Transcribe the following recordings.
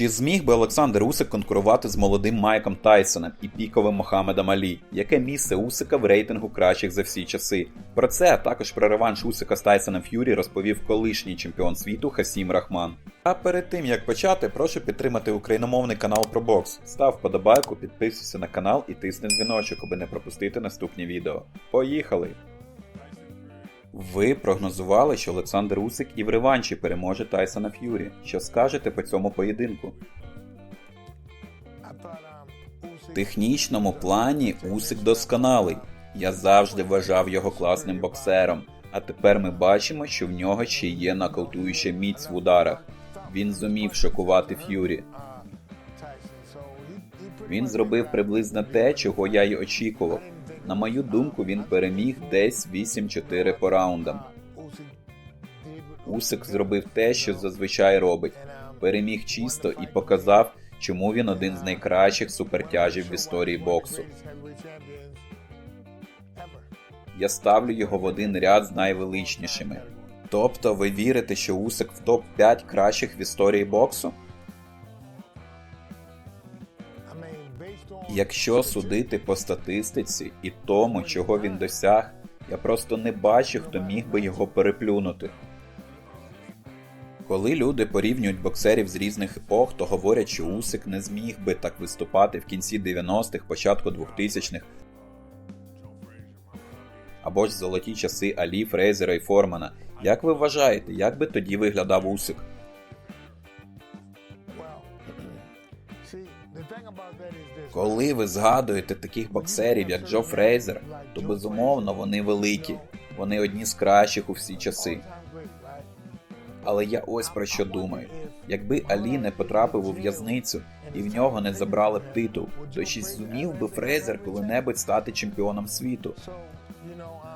Чи зміг би Олександр Усик конкурувати з молодим Майком Тайсоном і піковим Мохамедом Алі? Яке місце Усика в рейтингу кращих за всі часи? Про це, а також про реванш Усика з Тайсоном Ф'юрі розповів колишній чемпіон світу Хасім Рахман. А перед тим як почати, прошу підтримати україномовний канал про бокс. Став вподобайку, підписуйся на канал і тисни дзвіночок, аби не пропустити наступні відео. Поїхали! Ви прогнозували, що Олександр Усик і в реванші переможе Тайсона Ф'юрі. Що скажете по цьому поєдинку? В технічному плані Усик досконалий. Я завжди вважав його класним боксером. А тепер ми бачимо, що в нього ще є нокаутуюча міць в ударах. Він зумів шокувати Ф'юрі. Він зробив приблизно те, чого я й очікував. На мою думку, він переміг десь 8-4 по раундам. Усик зробив те, що зазвичай робить. Переміг чисто і показав, чому він один з найкращих супертяжів в історії боксу. Я ставлю його в один ряд з найвеличнішими. Тобто ви вірите, що Усик в топ-5 кращих в історії боксу? Якщо судити по статистиці і тому, чого він досяг, я просто не бачу, хто міг би його переплюнути. Коли люди порівнюють боксерів з різних епох, то говорять, що Усик не зміг би так виступати в кінці 90-х, початку 2000-х, або ж золоті часи Алі, Фрейзера і Формана. Як ви вважаєте, як би тоді виглядав Усик? Коли ви згадуєте таких боксерів, як Джо Фрейзер, то безумовно вони великі, вони одні з кращих у всі часи. Але я ось про що думаю: якби Алі не потрапив у в'язницю і в нього не забрали б титул, то чи зумів би Фрейзер коли-небудь стати чемпіоном світу?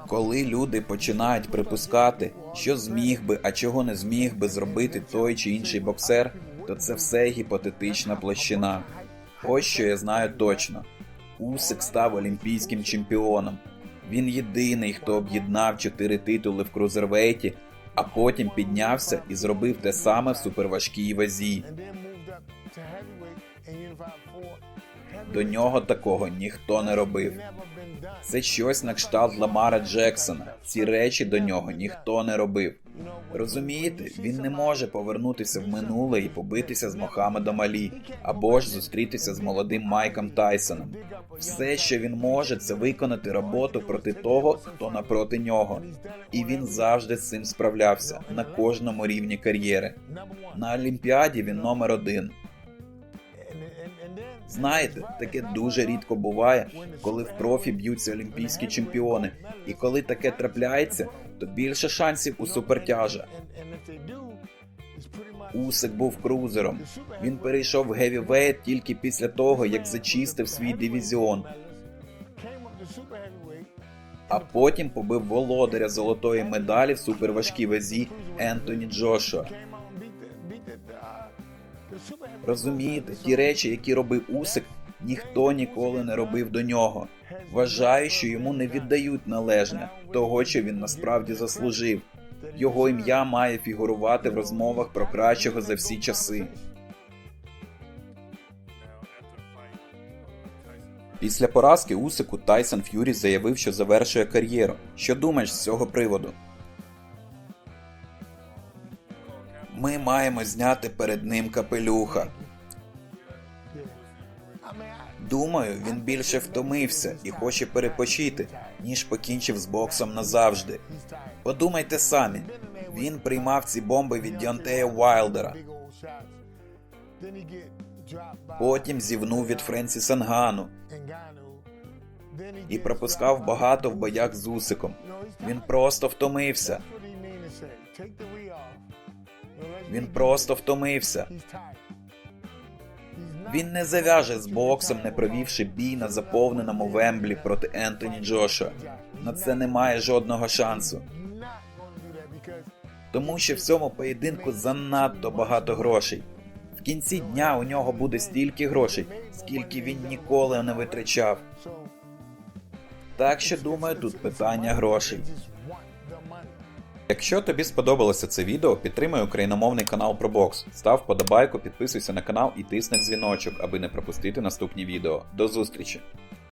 Коли люди починають припускати, що зміг би, а чого не зміг би зробити той чи інший боксер, то це все гіпотетична площина. Ось що я знаю точно: Усик став олімпійським чемпіоном. Він єдиний, хто об'єднав чотири титули в крузервейті, а потім піднявся і зробив те саме в суперважкій вазі. До нього такого ніхто не робив. Це щось на кшталт Ламара Джексона. Ці речі до нього ніхто не робив. Розумієте, він не може повернутися в минуле і побитися з Мохамедом Алі, або ж зустрітися з молодим Майком Тайсоном. Все, що він може, це виконати роботу проти того, хто напроти нього. І він завжди з цим справлявся на кожному рівні кар'єри. На Олімпіаді він номер один. Знаєте, таке дуже рідко буває, коли в профі б'ються олімпійські чемпіони, і коли таке трапляється, то більше шансів у супертяжа. Усик був крузером. Він перейшов в гевівейт тільки після того, як зачистив свій дивізіон. А потім побив володаря золотої медалі в суперважкій вазі Ентоні Джошуа. Розумієте, ті речі, які робив Усик, ніхто ніколи не робив до нього. Вважаю, що йому не віддають належне того, що він насправді заслужив. Його ім'я має фігурувати в розмовах про кращого за всі часи. Після поразки Усику Тайсон Ф'юрі заявив, що завершує кар'єру. Що думаєш з цього приводу? Ми маємо зняти перед ним капелюха. Думаю, він більше втомився і хоче перепочити, ніж покінчив з боксом назавжди. Подумайте самі, він приймав ці бомби від Діонтея Уайлдера. Потім зівнув від Френсіса Нгану і пропускав багато в боях з Усиком. Він просто втомився. Він просто втомився. Він не зав'яже з боксом, не провівши бій на заповненому Вемблі проти Ентоні Джоша. На це немає жодного шансу. Тому що в цьому поєдинку занадто багато грошей. В кінці дня у нього буде стільки грошей, скільки він ніколи не витрачав. Так що думаю, тут питання грошей. Якщо тобі сподобалося це відео, підтримай україномовний канал про бокс. Став подобайку, підписуйся на канал і тисни дзвіночок, аби не пропустити наступні відео. До зустрічі!